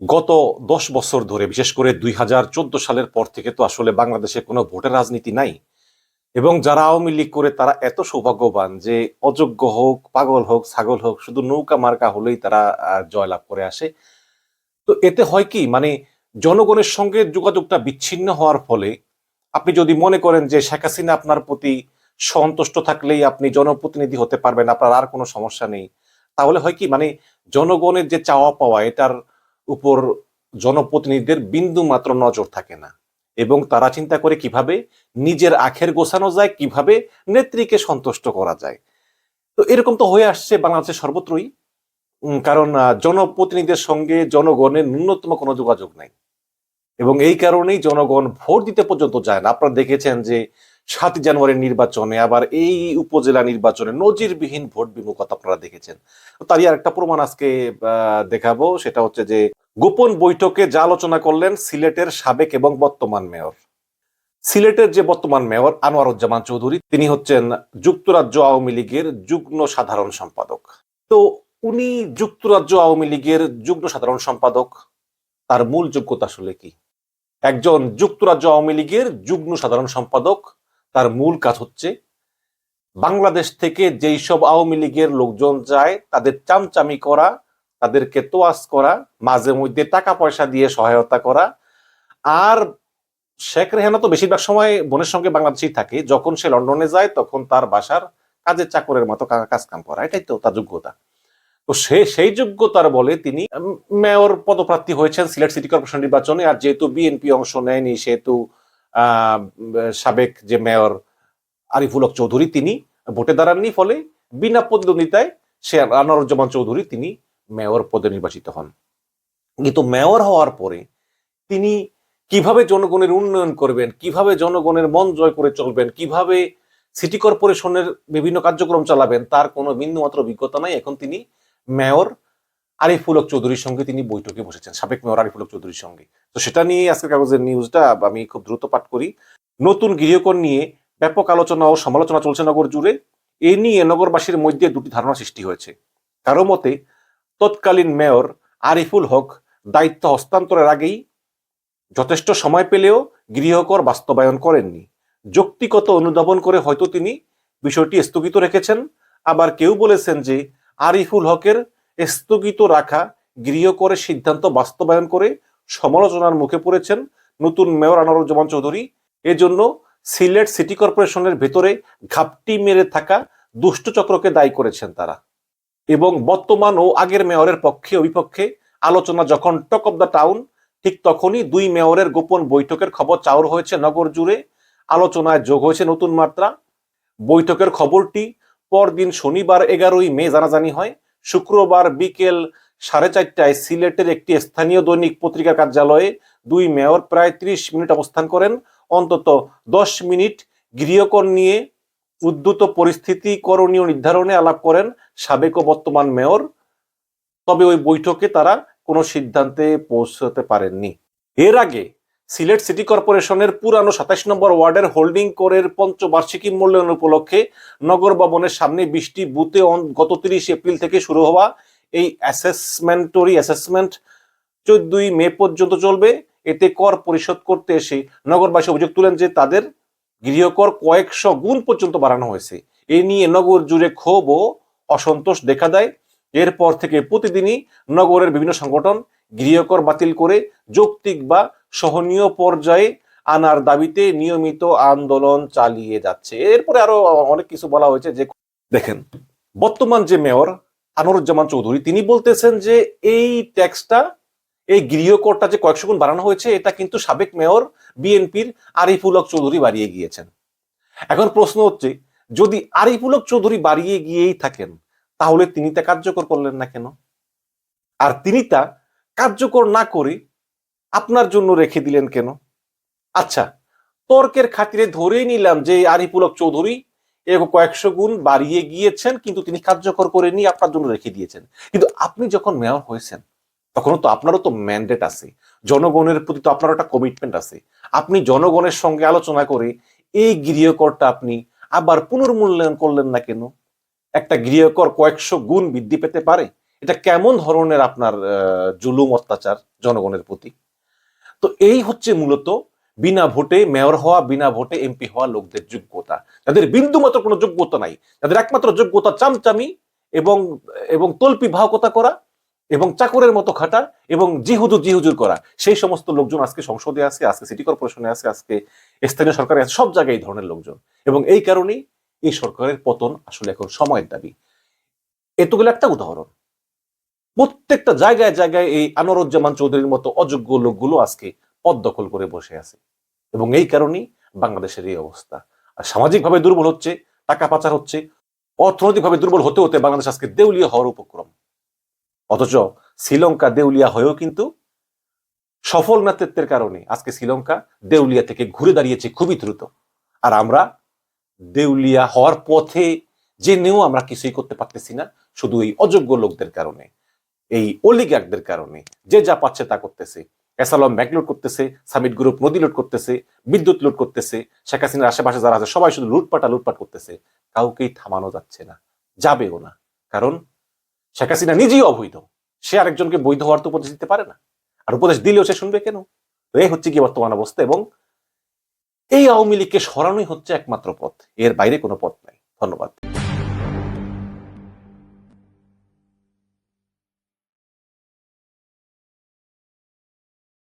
গত দশ বছর ধরে, বিশেষ করে দুই হাজার চোদ্দ সালের পর থেকে তো আসলে বাংলাদেশে কোনো ভোটের রাজনীতি নাই। এবং যারা আওয়ামী লীগ করে তারা এত সৌভাগ্যবান যে অযোগ্য হোক, পাগল হোক, ছাগল হোক, শুধু নৌকা মার্কা হলেই তারা জয়লাভ করে আসে। তো এতে হয় কি? মানে জনগণের সঙ্গে যোগাযোগটা বিচ্ছিন্ন হওয়ার ফলে আপনি যদি মনে করেন যে শেখ হাসিনা আপনার প্রতি সন্তুষ্ট থাকলেই আপনি জনপ্রতিনিধি হতে পারবেন, আপনার আর কোনো সমস্যা নেই। তাহলে হয় কি? মানে জনগণের যে চাওয়া পাওয়া, এটার উপর জনপ্রতিনিধিদের বিন্দু মাত্র নজর থাকে না এবং তারা চিন্তা করে কীভাবে নিজের আখের গোছানো যায়, কীভাবে নেত্রীকে সন্তুষ্ট করা যায়। তো এরকম তো হয়ে আসছে বাংলাদেশের সর্বত্রই। কারণ জনপ্রতিনিধিদের সঙ্গে জনগণের ন্যূনতম কোনো যোগাযোগ নাই। এবং এই কারণেই জনগণ ভোট দিতে পর্যন্ত যায় না। আপনারা দেখেছেন যে সাতই জানুয়ারির নির্বাচনে, আবার এই উপজেলা নির্বাচনে নজিরবিহীন ভোট বিমুখতা আপনারা দেখেছেন। তারই আর একটা প্রমাণ আজকে দেখাবো, সেটা হচ্ছে যে গোপন বৈঠকে যা আলোচনা করলেন সিলেটের সাবেক এবং বর্তমান মেয়র। সিলেটের যে বর্তমান মেয়র আনোয়ারুজ্জামান চৌধুরী, তিনি হচ্ছেন যুক্তরাজ্য আওয়ামী লীগের যুগ্ম সাধারণ সম্পাদক। তো উনি যুক্তরাজ্য আওয়ামী লীগের যুগ্ম সাধারণ সম্পাদক, তার মূল যোগ্যতা আসলে কি? একজন যুক্তরাজ্য আওয়ামী লীগের যুগ্ম সাধারণ সম্পাদক তার মূল কাজ হচ্ছে বাংলাদেশ থেকে যেই সব আওয়ামী লীগের লোকজন যায়, তাদের চামচামি করা, তাদেরকে তোয়াজ করা, মাঝে মধ্যে টাকা পয়সা দিয়ে সহায়তা করা। আর শেখ রেহানা তো বেশিরভাগ সময় বোনের সঙ্গে বাংলাদেশেই থাকে। যখন সে লন্ডনে যায়, তখন তার বাসার কাজের চাকরের মতো কাজ কাম করা। এটাই তো তার যোগ্যতা। তো সে, সেই যোগ্যতার বলে তিনি মেয়র পদপ্রার্থী হয়েছেন সিলেট সিটি কর্পোরেশন নির্বাচনে। আর যেহেতু বিএনপি অংশ নেয়নি, সেহেতু সাবেক যে মেয়র আরিফুল হক চৌধুরী, তিনি ভোটে দাঁড়াননি, ফলে বিনা প্রতিদ্বন্দ্বিতায় সে আনোয়ারুজ্জামান চৌধুরী তিনি মেয়র পদে নির্বাচিত হন। কিন্তু মেয়র হওয়ার পরে তিনি কীভাবে জনগণের উন্নয়ন করবেন, কীভাবে জনগণের মন জয় করে চলবেন, কীভাবে সিটি কর্পোরেশনের বিভিন্ন কার্যক্রম চালাবেন, তার কোনো বিন্দুমাত্র অভিজ্ঞতা নাই। এখন তিনি মেয়র আরিফুল হক চৌধুরীর সঙ্গে তিনি বৈঠকে বসেছেন, সাবেক মেয়র আরিফুল হক চৌধুরীর সঙ্গে। তো সেটা নিয়ে আজকের কাগজের নিউজটা আমি খুব দ্রুত পাঠ করি। নতুন গৃহকোণ নিয়ে ব্যাপক আলোচনা ও সমালোচনা চলছে নগর জুড়ে। এ নিয়ে নগরবাসীর মধ্যে দুটি ধারণা সৃষ্টি হয়েছে। কারও মতে, তৎকালীন মেয়র আরিফুল হক দায়িত্ব হস্তান্তরের আগেই যথেষ্ট সময় পেলেও গৃহকর বাস্তবায়ন করেননি। যৌক্তিকত অনুধাবন করে হয়তো তিনি বিষয়টি স্থগিত রেখেছেন। আবার কেউ বলেছেন যে আরিফুল হকের স্থগিত রাখা গৃহকরের সিদ্ধান্ত বাস্তবায়ন করে সমালোচনার মুখে পড়েছেন নতুন মেয়র আনোয়ারুজ্জামান চৌধুরী। এজন্য সিলেট সিটি কর্পোরেশনের ভেতরে ঘাপটি মেরে থাকা দুষ্ট চক্রকে দায়ী করেছেন তারা। এবং বর্তমান ও আগের মেয়রের পক্ষে ও বিপক্ষে আলোচনা যখন টক অব দ্য টাউন, ঠিক তখনই দুই মেয়রের গোপন বৈঠকের খবর চাউর হয়েছে নগর জুড়ে। আলোচনায় যোগ হয়েছে নতুন মাত্রা। বৈঠকের খবরটি পরদিন শনিবার এগারোই মে জানাজানি হয়। শুক্রবার বিকেল সাড়ে চারটায় সিলেটের একটি স্থানীয় দৈনিক পত্রিকার কার্যালয়ে দুই মেয়র প্রায় ত্রিশ মিনিট অবস্থান করেন। অন্তত দশ মিনিট গৃহকর নিয়ে উদ্ধত পরিস্থিতি করণীয় নির্ধারণে আলাপ করেন সাবেক ও বর্তমান মেয়র। তবে ওই বৈঠকে তারা কোনো সিদ্ধান্তে পৌঁছতে পারেননি। এর আগে সিলেট সিটি কর্পোরেশনের পুরানো সাতাশ নম্বর ওয়ার্ডের হোল্ডিং কোরের পঞ্চবার্ষিকী মূল্যায়ন উপলক্ষে নগর ভবনের সামনে বৃষ্টি বুথে গত তিরিশ এপ্রিল থেকে শুরু হওয়া এই অ্যাসেসমেন্টরি অ্যাসেসমেন্ট চোদ্দই মে পর্যন্ত চলবে। এতে কর পরিশোধ করতে এসে নগরবাসী অভিযোগ তুলেন যে তাদের গৃহকর কয়েকশো গুণ পর্যন্ত বাড়ানো হয়েছে। এ নিয়ে নগর জুড়ে ক্ষোভ ও অসন্তোষ দেখা দেয়। এরপর থেকে প্রতিদিনই নগরের বিভিন্ন সংগঠন গৃহকর বাতিল করে যৌক্তিক বা সহনীয় পর্যায়ে আনার দাবিতে নিয়মিত আন্দোলন চালিয়ে যাচ্ছে। এরপরে আরও অনেক কিছু বলা হয়েছে যে দেখেন, বর্তমান যে মেয়র আনোয়ারুজ্জামান চৌধুরী, তিনি বলতেছেন যে এই ট্যাক্সটা, এই গৃহকরটা যে কয়েকশো গুণ বাড়ানো হয়েছে, এটা কিন্তু সাবেক মেয়র বিএনপির আরিফুল হক চৌধুরী বাড়িয়ে গিয়েছেন। এখন প্রশ্ন হচ্ছে, যদি আরিফুল হক চৌধুরী বাড়িয়ে গিয়েই থাকেন, তাহলে তিনি তা কার্যকর করলেন না কেন? আর তিনি তা কার্যকর না করে আপনার জন্য রেখে দিলেন কেন? আচ্ছা তর্কের খাতিরে ধরেই নিলাম যে আরিফুল হক চৌধুরী এরকম কয়েকশো গুণ বাড়িয়ে গিয়েছেন, কিন্তু তিনি কার্যকর করেনি আপনার জন্য রেখে দিয়েছেন। কিন্তু আপনি যখন মেয়র হয়েছেন তখন তো আপনারও তো ম্যান্ডেট আছে। জনগণের প্রতি তো আপনার একটা কমিটমেন্ট আছে। আপনি জনগণের সঙ্গে আলোচনা করে এই গৃহকরটা আপনি আবার পুনর্মূল্যায়ন করলেন না কেন? একটা গৃহকর কয়েকশো গুণ বৃদ্ধি পেতে পারে? এটা কেমন ধরনের আপনার জুলুম অত্যাচার জনগণের প্রতি? তো এই হচ্ছে মূলত বিনা ভোটে মেয়র হওয়া, বিনা ভোটে এমপি হওয়া লোকদের যোগ্যতা। যাদের বিন্দু মাত্র কোনো যোগ্যতা নাই, যাদের একমাত্র যোগ্যতা চামচামি এবং এবং তল্পি ভাবকতা করা এবং চাকরের মতো খাটা এবং জিহুজুর জিহুজুর করা। সেই সমস্ত লোকজন আজকে সংসদে আছে, আজকে সিটি কর্পোরেশনে আছে, আজকে স্থানীয় সরকারে আছে, সব জায়গায় এই ধরনের লোকজন। এবং এই কারণেই এই সরকারের পতন আসলে এখন সময়ের দাবি। এতগুলো একটা উদাহরণ। প্রত্যেকটা জায়গায় জায়গায় এই আনোয়ারুজ্জামান চৌধুরীর মতো অযোগ্য লোকগুলো আজকে পদ দখল করে বসে আছে। এবং এই কারণেই বাংলাদেশের এই অবস্থা। আর সামাজিকভাবে দুর্বল হচ্ছে, টাকা পাচার হচ্ছে, অর্থনৈতিকভাবে দুর্বল হতে হতে বাংলাদেশ আজকে দেউলিয়া হওয়ার উপক্রম। অথচ শ্রীলঙ্কা দেউলিয়া হয়েও কিন্তু সফল নেতৃত্বের কারণে আজকে শ্রীলঙ্কা দেউলিয়া থেকে ঘুরে দাঁড়িয়েছে খুবই দ্রুত। আর আমরা দেউলিয়া হওয়ার পথে জেনেও আমরা কিছুই করতে পারতেছি না, শুধু এই অযোগ্য লোকদের কারণে। এই অলিগ্যাকদের কারণে। যে যা পাচ্ছে তা করতেছে। এসালম ব্যাংক লুট করতেছে সামিট গ্রুপ নদী লুট করতেছে, বিদ্যুৎ লুট করতেছে, শেখ হাসিনার আশেপাশে যারা আছে সবাই শুধু লুটপাটা লুটপাট করতেছে। কাউকেই থামানো যাচ্ছে না, যাবেও না। কারণ শেখ হাসিনা নিজেই অবৈধ। সে আরেকজনকে বৈধ হওয়ার তো উপদেশ দিতে পারে না। আর উপদেশ দিলেও সে শুনবে কেন? এই হচ্ছে কি বর্তমান অবস্থা এবং এই আওয়ামী লীগকে সরানোই হচ্ছে একমাত্র পথ। এর বাইরে কোনো পথ নাই। ধন্যবাদ।